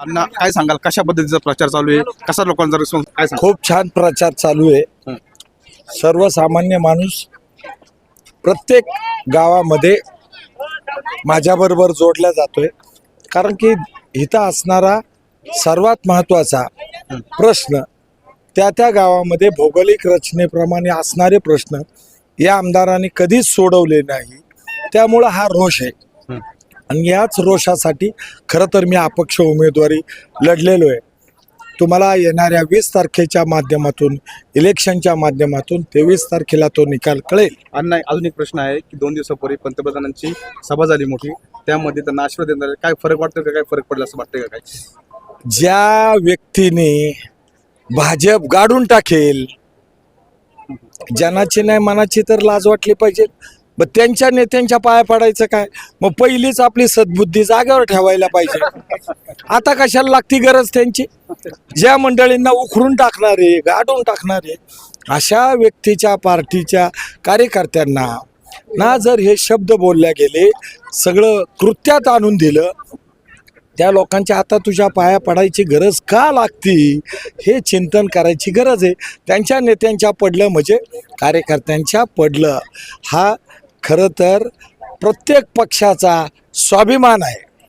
अण्णा काय सांगाल? कशा पद्धतीचा प्रचार चालू आहे? कसा लोकांचा रिस्पॉन्स काय सांगाल? खूप छान प्रचार चालू आहे. सर्वसामान्य माणूस प्रत्येक गावामध्ये माझ्याबरोबर जोडला जातोय. कारण की इथं असणारा सर्वात महत्त्वाचा प्रश्न त्या त्या गावामध्ये भौगोलिक रचनेप्रमाणे असणारे प्रश्न या आमदारांनी कधीच सोडवले नाही. त्यामुळं हा रोष आहे. आणि याच रोषासाठी खरं तर मी अपक्ष उमेदवारी लढलेलो आहे. तुम्हाला येणाऱ्या वीस तारखेच्या माध्यमातून इलेक्शनच्या माध्यमातून तेवीस तारखेला तो निकाल कळेल. अण्णा अजून एक प्रश्न आहे की दोन दिवसापूर्वी पंतप्रधानांची सभा झाली मोठी त्यामध्ये त्यांना आशीर्वाद देणार. काय फरक वाटतो का काय फरक पडला असं वाटतंय का काय? ज्या व्यक्तीने भाजप गाडून टाकेल जनाची नाही मनाची तर लाज वाटली पाहिजे. मग त्यांच्या नेत्यांच्या पाया पडायचं काय? मग पहिलीच आपली सद्बुद्धी जागेवर ठेवायला पाहिजे. आता कशाला लागती गरज त्यांची? ज्या मंडळींना उखरून टाकणारे गाडून टाकणारे अशा व्यक्तीच्या पार्टीच्या कार्यकर्त्यांना ना जर हे शब्द बोलल्या गेले सगळं कृत्यात आणून दिलं त्या लोकांच्या आता तुझ्या पाया पडायची गरज का लागती? हे चिंतन करायची गरज आहे. त्यांच्या नेत्यांच्या पडलं म्हणजे कार्यकर्त्यांच्या पडलं. हा खरं तर प्रत्येक पक्षाचा स्वाभिमान आहे.